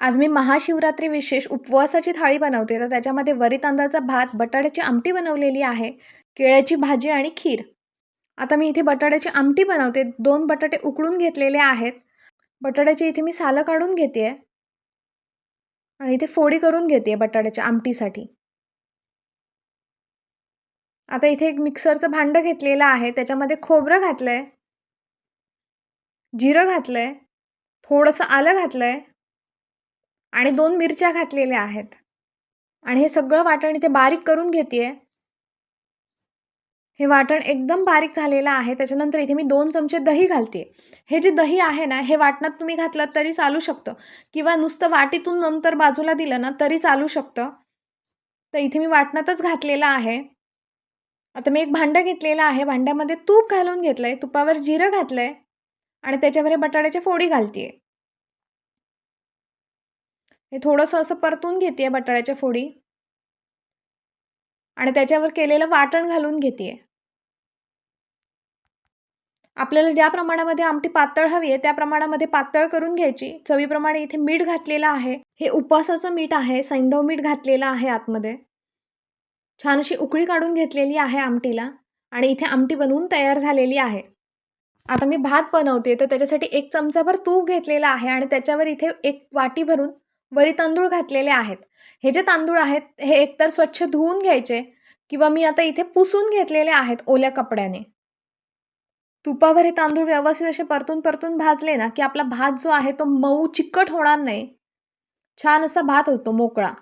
आज मी महाशिवरात्री विशेष उपवासाची थाळी बनवते. तर त्याच्यामध्ये वरी तांदळाचा भात बटाट्याची आमटी बनवलेली आहे केळ्याची भाजी आणि खीर. आता मी इथे बटाट्याची आमटी बनवते. दोन बटाटे उकडून घेतलेले आहेत. बटाट्याची इथे मी सालं काढून घेते आहे आणि इथे फोडी करून घेते बटाट्याच्या आमटीसाठी. आता इथे एक मिक्सरचं भांडं घेतलेलं आहे. त्याच्यामध्ये खोबरं घातलं आहे जिरं घातलं आहे थोडंसं आलं घातलं आहे आणि दोन मिरच्या घातलेल्या आहेत. आणि हे सगळं वाटण इथे बारीक करून घेते हे वाटण एकदम बारीक झालेलं आहे. त्याच्यानंतर इथे मी दोन चमचे दही घालते हे जे दही आहे ना हे वाटणात तुम्ही घातलं तरी चालू शकतं. किंवा नुसतं वाटीतून नंतर बाजूला दिलं ना तरी चालू शकतं. तर इथे मी वाटणातच घातलेलं आहे. आता मी एक भांडं घेतलेलं आहे. भांड्यामध्ये तूप घालून घेतलं आहे तुपावर जिरं घातलं आहे आणि त्याच्यावर हे बटाट्याच्या फोडी घालते आहे हे थोडंसं असं परतून घेते आहे बटाट्याच्या फोडी. आणि त्याच्यावर केलेलं वाटण घालून घेते आपल्याला ज्या प्रमाणामध्ये आमटी पातळ हवी आहे त्या प्रमाणामध्ये पातळ करून घ्यायची. चवीप्रमाणे इथे मीठ घातलेलं आहे. हे उपवासाचं मीठ आहे सैंधव मीठ घातलेलं आहे आतमध्ये. छान अशी उकळी काढून घेतलेली आहे आमटीला आणि इथे आमटी बनवून तयार झालेली आहे. आता मी भात बनवते तर त्याच्यासाठी एक चमचाभर तूप घेतलेला आहे आणि त्याच्यावर इथे एक वाटी भरून वरी तांदूळ घातलेले आहेत. हे जे तांदूळ आहेत हे एकतर स्वच्छ धुवून घ्यायचे किंवा मी आता इथे पुसून घेतलेले आहेत ओल्या कपड्याने. तुपावर हे तांदूळ व्यवस्थित असे परतून परतून भाजले ना की आपला भात जो आहे तो मऊ चिकट होणार नाही. छान असा भात होतो मोकळा.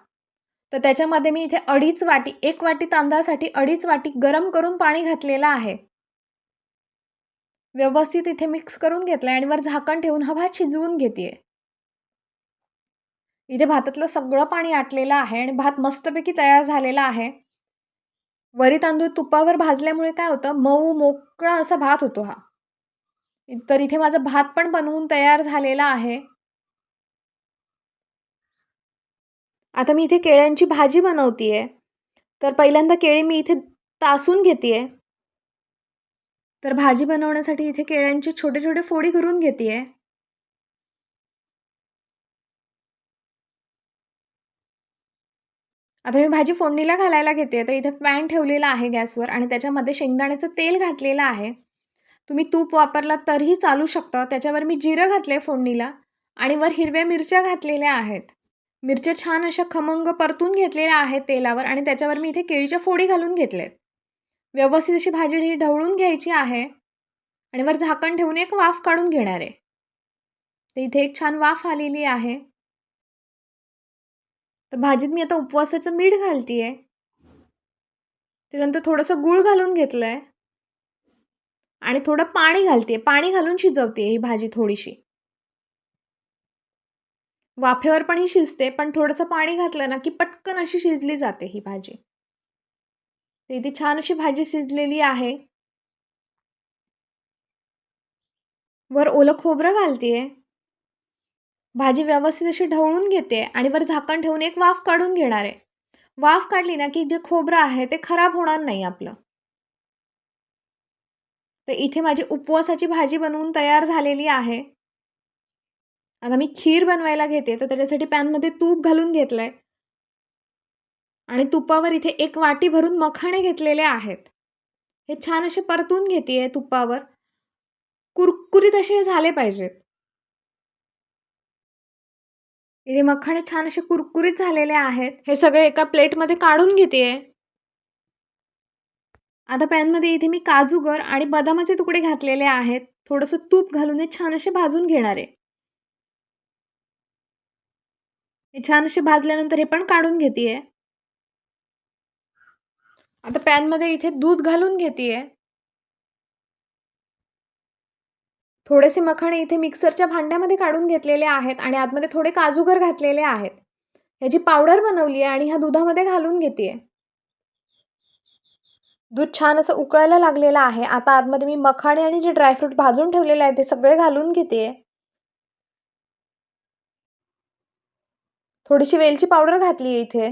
तर त्याच्यामध्ये मी इथे अडीच वाटी एक वाटी तांदळासाठी अडीच वाटी गरम करून पाणी घातलेलं आहे. व्यवस्थित इथे मिक्स करून घेतलं आणि वर झाकण ठेवून हा भात शिजवून घेते इथे भातातलं सगळं पाणी आटलेलं आहे आणि भात मस्तपैकी तयार झालेला आहे. वरी तांदूळ तुपावर भाजल्यामुळे काय होतं? मऊ मोकळा असा भात होतो हा. तर इथे माझा भात पण बनवून तयार झालेला आहे. आता मी इथे केळ्यांची भाजी बनवते तर पहिल्यांदा केळी मी इथे तासून घेते तर भाजी बनवण्यासाठी इथे केळ्यांचे छोटे छोटे फोडी करून घेते आता मी भाजी फोडणीला घालायला घेते तर इथे पॅन ठेवलेला आहे गॅसवर आणि त्याच्यामध्ये शेंगदाण्याचं तेल घातलेलं आहे. तुम्ही तूप वापरला तरीही चालू शकतं. त्याच्यावर मी जिरं घातले फोडणीला आणि वर हिरव्या मिरच्या घातलेल्या आहेत. मिरच्या छान अशा खमंग परतून घेतलेल्या आहेत तेलावर आणि त्याच्यावर मी इथे केळीच्या फोडी घालून घेतलेत. व्यवस्थित अशी भाजी ही ढवळून घ्यायची आहे आणि वर झाकण ठेवून एक वाफ काढून घेणार आहे. तर इथे एक छान वाफ आलेली आहे. तर भाजीत मी आता उपवासाचं मीठ घालते आहे त्यानंतर थोडंसं गूळ घालून घेतलं आहे आणि थोडं पाणी घालते पाणी घालून शिजवते ही भाजी थोडीशी. वाफेवर पण ही शिजते पण थोडंसं पाणी घातलं ना की पटकन अशी शिजली जाते ही भाजी. तर इथे छान अशी भाजी शिजलेली आहे. वर ओलं खोबरं घालते भाजी व्यवस्थित अशी ढवळून घेते आणि वर झाकण ठेवून एक वाफ काढून घेणार आहे. वाफ काढली ना की जे खोबरं आहे ते खराब होणार नाही आपलं. तर इथे माझी उपवासाची भाजी बनवून तयार झालेली आहे. आता मी खीर बनवायला घेते तर त्याच्यासाठी पॅनमध्ये तूप घालून घेतलं आहे आणि तुपावर इथे एक वाटी भरून मखाणे घेतलेले आहेत. हे छान असे परतून घेते आहे तुपावर. कुरकुरीत असे झाले पाहिजेत. इथे मखाणे छान असे कुरकुरीत झालेले आहेत. हे सगळे एका प्लेटमध्ये काढून घेते आता पॅनमध्ये इथे मी काजूगर आणि बदामाचे तुकडे घातलेले आहेत. थोडंसं तूप घालून हे छान असे भाजून घेणार आहे. हे छान असे भाजल्यानंतर हे पण काढून घेते आता पॅनमध्ये इथे दूध घालून घेते थोडेसे मखाणे इथे मिक्सरच्या भांड्यामध्ये काढून घेतलेले आहेत आणि आतमध्ये थोडे काजूगर घातलेले आहेत. ह्याची पावडर बनवली आहे आणि ह्या दुधामध्ये घालून घेते दूध छान असं उकळायला लागलेलं आहे. आता आतमध्ये मी मखाणे आणि जे ड्रायफ्रूट भाजून ठेवलेले आहे ते सगळे घालून घेते थोडीशी वेलची पावडर घातली आहे इथे.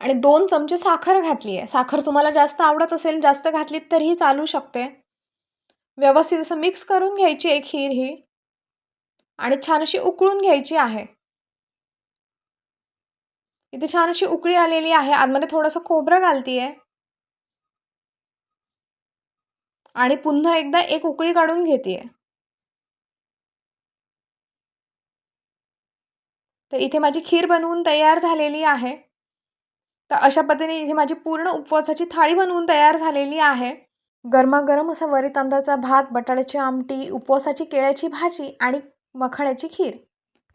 आणि दोन चमचे साखर घातली आहे. साखर तुम्हाला जास्त आवडत असेल जास्त घातलीत तरीही चालू शकते. व्यवस्थित असं मिक्स करून घ्यायची आहे खीर ही आणि छान अशी उकळून घ्यायची आहे. इथे छान अशी उकळी आलेली आहे. आतमध्ये थोडंसं खोबरं घालते आहे आणि पुन्हा एकदा एक उकळी काढून घेते तर इथे माझी खीर बनवून तयार झालेली आहे. तर अशा पद्धतीने इथे माझी पूर्ण उपवासाची थाळी बनवून तयार झालेली आहे. गरमागरम असा वरी तांदळाचा भात बटाट्याची आमटी उपवासाची केळ्याची भाजी आणि मखण्याची खीर.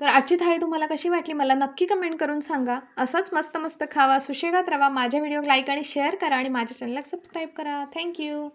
तर आजची थाळी तुम्हाला कशी वाटली मला नक्की कमेंट करून सांगा. असंच मस्त मस्त खावा सुशेगात राहा माझ्या व्हिडिओ लाईक आणि शेअर करा आणि माझ्या चॅनलला सबस्क्राईब करा. थँक्यू